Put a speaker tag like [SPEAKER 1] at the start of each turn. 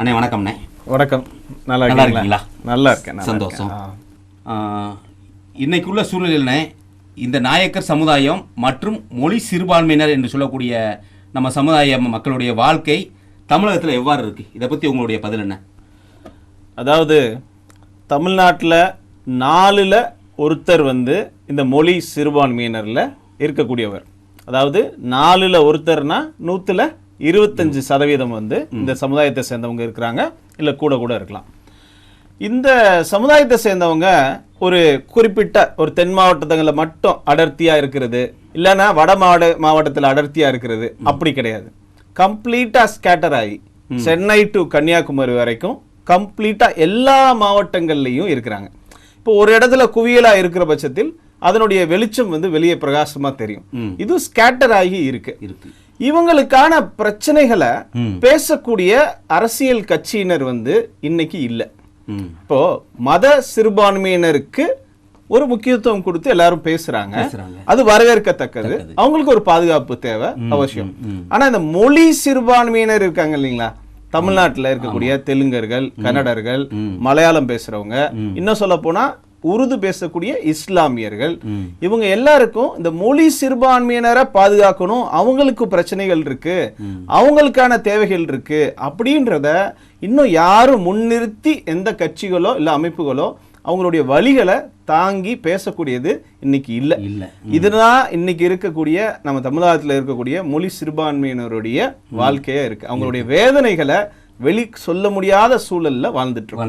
[SPEAKER 1] அண்ணே வணக்கம்ண்ணே.
[SPEAKER 2] வணக்கம். நல்லா
[SPEAKER 1] நல்லா
[SPEAKER 2] இருக்கீங்களா? நல்லா இருக்கேன்
[SPEAKER 1] சந்தோஷம். இன்னைக்குள்ள சூழ்நிலையில்ண்ணே இந்த நாயக்கர் சமுதாயம் மற்றும் மொழி சிறுபான்மையினர் என்று சொல்லக்கூடிய நம்ம சமுதாய மக்களுடைய வாழ்க்கை தமிழகத்தில் எவ்வாறு இருக்கு? இதை பற்றி உங்களுடைய பதில் என்ன?
[SPEAKER 2] அதாவது தமிழ்நாட்டில் நாலுல ஒருத்தர் வந்து இந்த மொழி சிறுபான்மையினரில் இருக்கக்கூடியவர். அதாவது நாலுல ஒருத்தர்னா நூற்றுல இருபத்தஞ்சு சதவீதம் வந்து இந்த சமுதாயத்தை சேர்ந்தவங்க இருக்கிறாங்க இல்லை கூட கூட இருக்கலாம். இந்த சமுதாயத்தை சேர்ந்தவங்க ஒரு குறிப்பிட்ட ஒரு தென் மாவட்டங்களில் மட்டும் அடர்த்தியா இருக்கிறது இல்லைன்னா வட மாவட்ட மாவட்டத்தில் அடர்த்தியா இருக்கிறது அப்படி கிடையாது. கம்ப்ளீட்டா ஸ்கேட்டர் ஆகி சென்னை டு கன்னியாகுமரி வரைக்கும் கம்ப்ளீட்டா எல்லா மாவட்டங்கள்லையும் இருக்கிறாங்க. இப்போ ஒரு இடத்துல குவியலா இருக்கிற பட்சத்தில் அதனுடைய வெளிச்சம் வந்து வெளியே பிரகாசமா தெரியும். இது ஸ்கேட்டர் ஆகி இருக்கு. இவங்களுக்கான பிரச்சனைகளை. பேசக்கூடிய அரசியல் கட்சியினர் வந்து இன்னைக்கு இல்லை. இப்போ மத சிறுபான்மையினருக்கு ஒரு முக்கியத்துவம் கொடுத்து எல்லாரும் பேசுறாங்க.
[SPEAKER 1] பேசுறாங்க.
[SPEAKER 2] அது வரவேற்கத்தக்கது. அவங்களுக்கு ஒரு பாதுகாப்பு தேவை அவசியம். ஆனா இந்த மொழி சிறுபான்மையினர் இருக்காங்க இல்லைங்களா? தமிழ்நாட்டுல இருக்கக்கூடிய தெலுங்கர்கள் கன்னடர்கள் மலையாளம் பேசுறவங்க. இன்னும் சொல்ல போனா உருது பேசக்கூடிய இஸ்லாமியர்கள். இவங்க எல்லாருக்கும் இந்த மொழி சிறுபான்மையினரை பாதுகாக்கணும் அவங்களுக்கு பிரச்சனைகள் இருக்கு அவங்களுக்கான தேவைகள் இருக்கு அப்படின்றத இன்னும் யாரும் முன்னிறுத்தி எந்த கட்சிகளோ இல்ல அமைப்புகளோ அவங்களுடைய வழிகளை தாங்கி பேசக்கூடியது இன்னைக்கு இல்லை.
[SPEAKER 1] இல்லை.
[SPEAKER 2] இதுதான் இன்னைக்கு இருக்கக்கூடிய நம்ம தமிழகத்துல இருக்கக்கூடிய மொழி சிறுபான்மையினருடைய வாழ்க்கையா இருக்கு. அவங்களுடைய வேதனைகளை வெளி சொல்ல முடியாத சூழல்ல வாழ்ந்துட்டு இருக்கோம்.